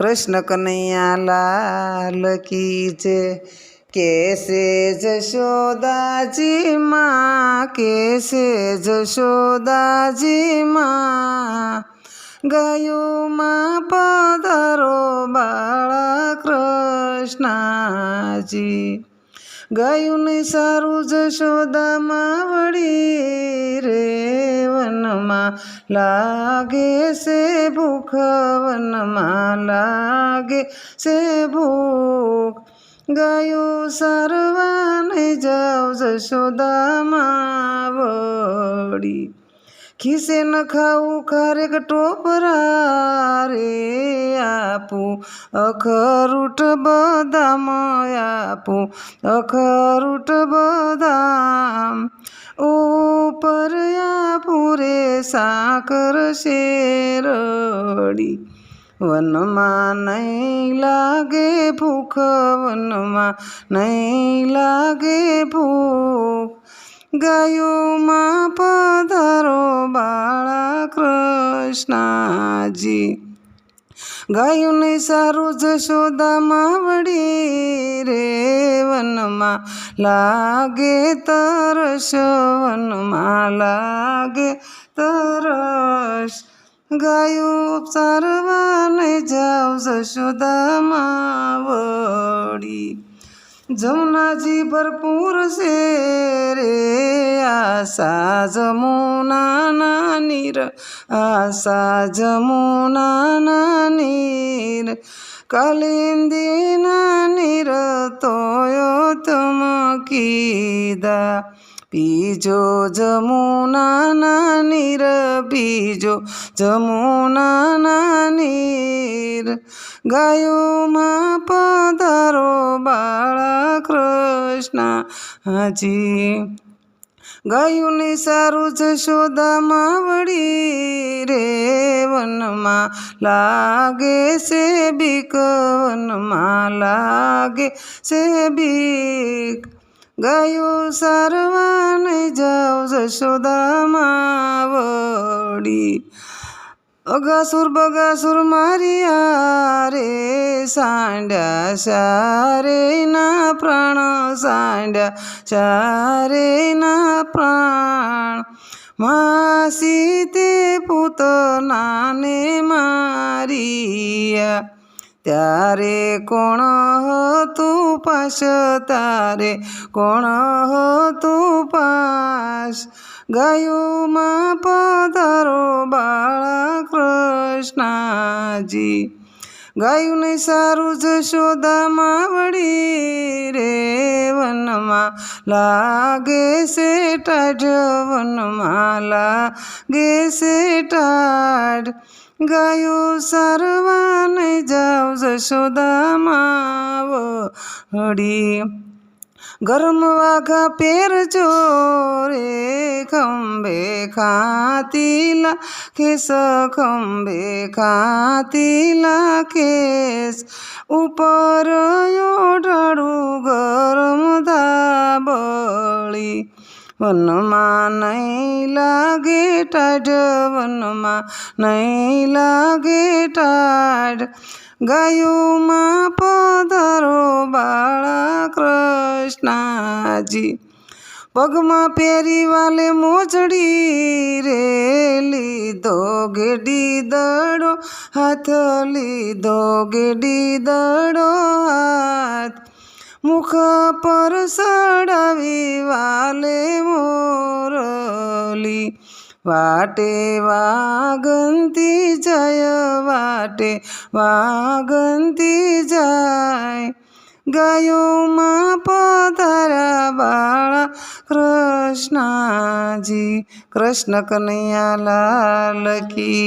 કૃષ્ણ કનૈયા લાલ કી જય કેસે જશોદાજી માં, કેસે જશોદાજી માં. ગયુમાં પધારો બાળા કૃષ્ણજી. ગયું ને સારું જશોદામાં વળી રે વનમાં લાગે છે ભૂખ, વનમાં લાગે છે ભૂખ. ગયું સારવાને જાવ જશોદામાં વળી ખિસે ન ખાવું ખારેક ટોપરા રે આપું અખરૂટ બદામ આપું અખરૂટ બદામ. ઉપર આપું રે સાકર શેરડી. વનમાં નહીં લાગે ભૂખ, વનમાં નહીં લાગે ભૂખ. ગાયોમાં પધારો બાળા કૃષ્ણજી ગાયોને સારું જશોદામાં વળી રે વનમાં લાગે તરસ, વનમાં લાગે તરસ. ગાયો સારવાને જાવ જશોદામાં વળી જમનાજી ભરપૂર છે આશા જમુના નીર આશા જમુના નીર કલિંદીના નીર તોયો તમ કીધા પીજો જમુના નીર બીજો જમુના નીર ગાયોમાં પધારો બાળા કૃષ્ણ હાજી ગાયુંને સારું જ શોધામાં વળી રે વનમાં. લાગે છે બીક, વનમાં લાગે છે બીક. ગાયું સારવાને જ જશોદામાં વળી અગાસુર બગાસુર મારિયા રે સાંડા સારે ના પ્રાણ સાંડા સારે ના પ્રાણ. માસી તે પૂતનાને મારિયા ત્યારે કોણ હતું પાસ તારે કોણ હતું પાસ ગાયોમાં પધારો બાળા કૃષ્ણજી ગાયુંને સારું જશોદામાં વળી રે વનમાં લાગે છે ટાઢ, વનમાં લાગે ટાઢ. ગાયો સારવાને જાવ જશોદામાં વળી ગરમ વાઘા પહેરજો રે ખંભે ખાતીલા ખેસ ખંભે ખાતીલા ખેસ ઉપર ઓઢાડું ગરમ ધાબળી વનમાં નહીં લાગે ટાઢ, વનમાં નહીં લાગે ટાઢ. ગાયુમાં પધારો બાળા કૃષ્ણજી. પગમાં પહેરી વાલે મોજડી રે લીધો ગેડી દડો, હાથ લીધો ગેડી દડો મુખ પર સડાવી વાલે મોરલી. વાટે વાગંતી જય, વાટે વાગંતી જાય. ગાયોમાં પધારા બાળા કૃષ્ણાજી, કૃષ્ણ કનૈયા લાલ કી.